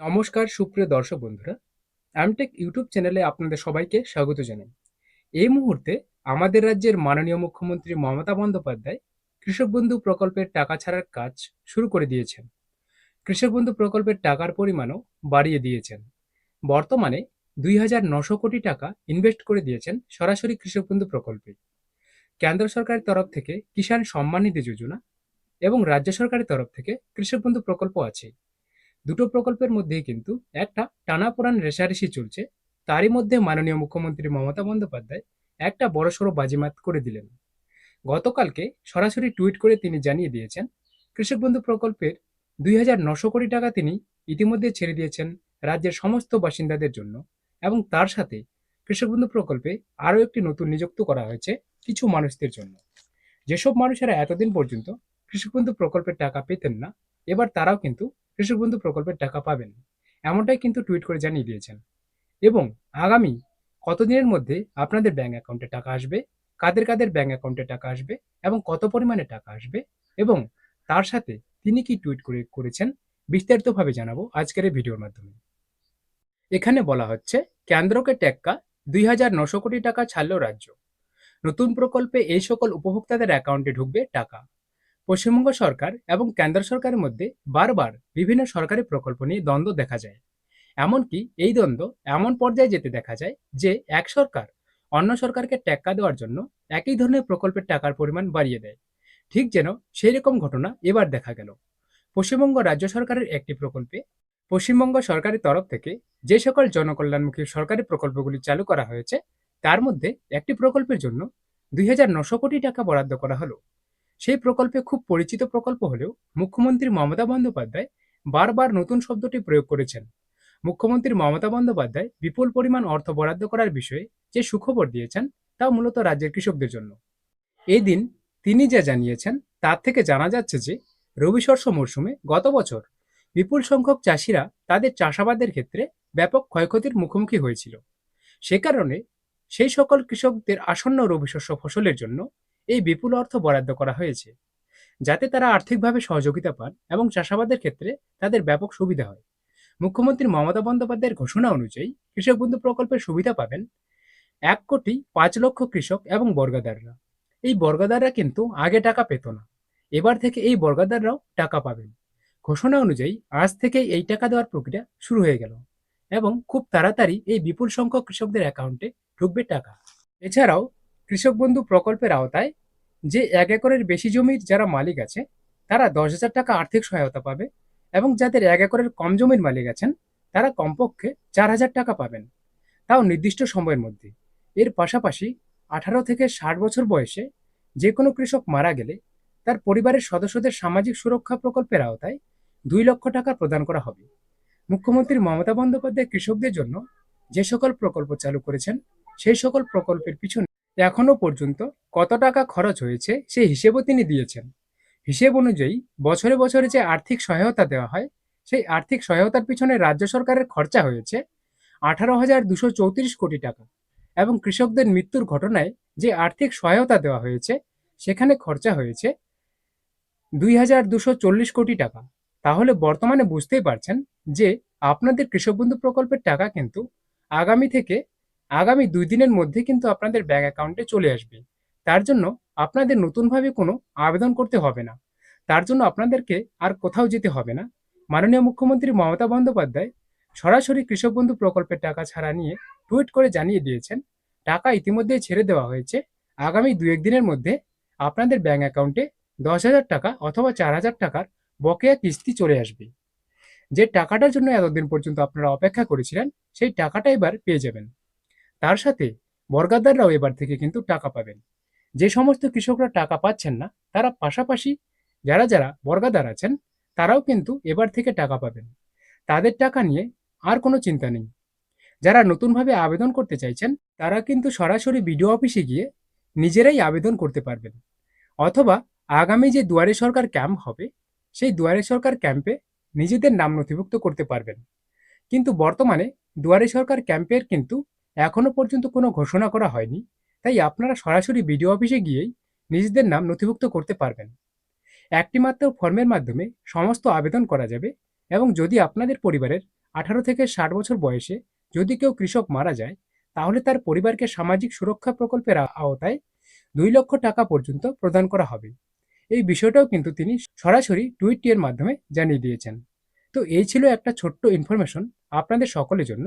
নমস্কার, সুপ্রিয় দর্শক বন্ধুরা। অ্যামটেক ইউটিউব চ্যানেলে আপনাদের সবাইকে স্বাগত জানাই। এই মুহূর্তে আমাদের রাজ্যের মাননীয় মুখ্যমন্ত্রী মমতা বন্দ্যোপাধ্যায় কৃষক বন্ধু প্রকল্পের টাকা ছাড়ার কাজ শুরু করে দিয়েছেন। কৃষক বন্ধু প্রকল্পের টাকার পরিমাণও বাড়িয়ে দিয়েছেন। বর্তমানে দুই হাজার নশো কোটি টাকা ইনভেস্ট করে দিয়েছেন সরাসরি কৃষক বন্ধু প্রকল্পে। কেন্দ্র সরকারের তরফ থেকে কিষাণ সম্মান নিধি যোজনা এবং রাজ্য সরকারের তরফ থেকে কৃষক বন্ধু প্রকল্প আছে। দুটো প্রকল্পের মধ্যেই কিন্তু একটা টানাপোড়ান রেশারেশি চলছে। তারই মধ্যে মাননীয় মুখ্যমন্ত্রী মমতা বন্দ্যোপাধ্যায় একটা বড়সড় বাজিমাত করে দিলেন। গতকালকে সরাসরি টুইট করে তিনি জানিয়ে দিয়েছেন, কৃষক বন্ধু প্রকল্পের দুই হাজার নশো কোটি টাকা তিনি ইতিমধ্যে ছেড়ে দিয়েছেন রাজ্যের সমস্ত বাসিন্দাদের জন্য এবং তার সাথে কৃষক বন্ধু প্রকল্পে আরও একটি নতুন নিযুক্ত করা হয়েছে কিছু মানুষদের জন্য। যেসব মানুষেরা এতদিন পর্যন্ত কৃষক বন্ধু প্রকল্পের টাকা পেতেন না, এবার তারাও কিন্তু কৃষক বন্ধু প্রকল্পের টাকা পাবেন। এমনটাই কিন্তু টুইট করে জানিয়ে দিয়েছেন। এবং আগামী কতদিনের মধ্যে আপনাদের ব্যাংক অ্যাকাউন্টে টাকা আসবে, কাদের কাদের ব্যাংক অ্যাকাউন্টে টাকা আসবে এবং কত পরিমাণে টাকা আসবে এবং তার সাথে তিনি কি টুইট করে করেছেন বিস্তারিতভাবে জানাব আজকের এই ভিডিওর মাধ্যমে। এখানে বলা হচ্ছে, কেন্দ্রকে টেক্কা দুই হাজার নশো কোটি টাকা ছাড়ল রাজ্য। নতুন প্রকল্পে এই সকল উপভোক্তাদের অ্যাকাউন্টে ঢুকবে টাকা। পশ্চিমবঙ্গ সরকার এবং কেন্দ্র সরকারের মধ্যে বারবার বিভিন্ন সরকারি প্রকল্প নিয়ে দ্বন্দ্ব দেখা যায়। এমনকি এই দ্বন্দ্ব এমন পর্যায়ে যেতে দেখা যায় যে এক সরকার অন্য সরকারকে টেক্কা দেওয়ার জন্য একই ধরনের প্রকল্পের টাকার পরিমাণ বাড়িয়ে দেয়। ঠিক যেন সেই রকম ঘটনা এবার দেখা গেল। পশ্চিমবঙ্গ রাজ্য সরকারের একটি প্রকল্পে পশ্চিমবঙ্গ সরকারের তরফ থেকে যে সকল জনকল্যাণমুখী সরকারি প্রকল্পগুলি চালু করা হয়েছে, তার মধ্যে একটি প্রকল্পের জন্য দুই কোটি টাকা বরাদ্দ করা হলো। সেই প্রকল্পে খুব পরিচিত প্রকল্প হলেও মুখ্যমন্ত্রী মমতা বন্দ্যোপাধ্যায় বারবার নতুন শব্দটি প্রয়োগ করেছেন। মুখ্যমন্ত্রী মমতা বন্দ্যোপাধ্যায় বিপুল পরিমাণ অর্থ বরাদ্দ করার বিষয়ে যে সুখবর দিয়েছেন তা মূলত রাজ্যের কৃষকদের জন্য। এই দিন তিনি যা জানিয়েছেন, তার থেকে জানা যাচ্ছে যে রবি শস্য মরশুমে গত বছর বিপুল সংখ্যক চাষিরা তাদের চাষাবাদের ক্ষেত্রে ব্যাপক ক্ষয়ক্ষতির মুখোমুখি হয়েছিল। সে কারণে সেই সকল কৃষকদের আসন্ন রবি শস্য ফসলের জন্য এই বিপুল অর্থ বরাদ্দ করা হয়েছে, যাতে তারা আর্থিকভাবে সহযোগিতা পান এবং চাষাবাদের ক্ষেত্রে তাদের ব্যাপক সুবিধা হয়। মুখ্যমন্ত্রী মমতা বন্দ্যোপাধ্যায়ের ঘোষণা অনুযায়ী কৃষক বন্ধু প্রকল্পের সুবিধা পাবেন এক কোটি পাঁচ লক্ষ কৃষক এবং বর্গাদাররা। এই বর্গাদাররা কিন্তু আগে টাকা পেত না, এবার থেকে এই বর্গাদাররাও টাকা পাবেন। ঘোষণা অনুযায়ী আজ থেকে এই টাকা দেওয়ার প্রক্রিয়া শুরু হয়ে গেল এবং খুব তাড়াতাড়ি এই বিপুল সংখ্যক কৃষকদের অ্যাকাউন্টে ঢুকবে টাকা। এছাড়াও কৃষক বন্ধু প্রকল্পের আওতায় যে এক একরের বেশি জমির যারা মালিক আছে, তারা দশ হাজার টাকা আর্থিক সহায়তা পাবে এবং যাদের এক একরের কম জমির মালিক আছেন, তারা কমপক্ষে চার হাজার টাকা পাবেন। তাও নির্দিষ্ট সময়ের মধ্যে। এর পাশাপাশি আঠারো থেকে ষাট বছর বয়সে যে কোনো কৃষক মারা গেলে তার পরিবারের সদস্যদের সামাজিক সুরক্ষা প্রকল্পের আওতায় দুই লক্ষ টাকা প্রদান করা হবে। মুখ্যমন্ত্রী মমতা বন্দ্যোপাধ্যায় কৃষকদের জন্য যে সকল প্রকল্প চালু করেছেন, সেই সকল প্রকল্পের পিছনে এখনও পর্যন্ত কত টাকা খরচ হয়েছে সেই হিসেবও তিনি দিয়েছেন। হিসেব অনুযায়ী বছরে বছরে যে আর্থিক সহায়তা দেওয়া হয়, সেই আর্থিক সহায়তার পিছনে রাজ্য সরকারের খরচা হয়েছে আঠারো হাজার দুশো চৌত্রিশ কোটি টাকা এবং কৃষকদের মৃত্যুর ঘটনায় যে আর্থিক সহায়তা দেওয়া হয়েছে, সেখানে খরচা হয়েছে দুই হাজার দুশো চল্লিশ কোটি টাকা। তাহলে বর্তমানে বুঝতেই পারছেন যে আপনাদের কৃষক বন্ধু প্রকল্পের টাকা কিন্তু আগামী থেকে আগামী দুই দিনের মধ্যে কিন্তু আপনাদের ব্যাঙ্ক অ্যাকাউন্টে চলে আসবে। তার জন্য আপনাদের নতুনভাবে কোনো আবেদন করতে হবে না। তার জন্য আপনাদেরকে আর কোথাও যেতে হবে না। মাননীয় মুখ্যমন্ত্রী মমতা বন্দ্যোপাধ্যায় সরাসরি কৃষক বন্ধু প্রকল্পের টাকা ছাড়া নিয়ে টুইট করে জানিয়ে দিয়েছেন, টাকা ইতিমধ্যেই ছেড়ে দেওয়া হয়েছে। আগামী দু একদিনের মধ্যে আপনাদের ব্যাঙ্ক অ্যাকাউন্টে দশ হাজার টাকা অথবা চার হাজার টাকার বকেয়া কিস্তি চলে আসবে। যে টাকাটার জন্য এতদিন পর্যন্ত আপনারা অপেক্ষা করেছিলেন, সেই টাকাটা এবার পেয়ে যাবেন। তার সাথে বর্গাদাররাও এবার থেকে কিন্তু টাকা পাবেন। যে সমস্ত কৃষকরা টাকা পাচ্ছেন না, তারা পাশাপাশি যারা যারা বর্গাদার আছেন, তারাও কিন্তু এবার থেকে টাকা পাবেন। তাদের টাকা নিয়ে আর কোনো চিন্তা নেই। যারা নতুনভাবে আবেদন করতে চাইছেন, তারা কিন্তু সরাসরি বিডিও অফিসে গিয়ে নিজেরাই আবেদন করতে পারবেন। অথবা আগামী যে দুয়ারে সরকার ক্যাম্প হবে, সেই দুয়ারে সরকার ক্যাম্পে নিজেদের নাম নথিভুক্ত করতে পারবেন। কিন্তু বর্তমানে দুয়ারে সরকার ক্যাম্পের কিন্তু এখনও পর্যন্ত কোনো ঘোষণা করা হয়নি, তাই আপনারা সরাসরি বিডিও অফিসে গিয়েই নিজেদের নাম নথিভুক্ত করতে পারবেন। একটি মাত্র ফর্মের মাধ্যমে সমস্ত আবেদন করা যাবে এবং যদি আপনাদের পরিবারের আঠারো থেকে ষাট বছর বয়সে যদি কেউ কৃষক মারা যায়, তাহলে তার পরিবারকে সামাজিক সুরক্ষা প্রকল্পের আওতায় দুই লক্ষ টাকা পর্যন্ত প্রদান করা হবে। এই বিষয়টাও কিন্তু তিনি সরাসরি টুইট এর মাধ্যমে জানিয়ে দিয়েছেন। তো এই ছিল একটা ছোট্ট ইনফরমেশন আপনাদের সকলের জন্য।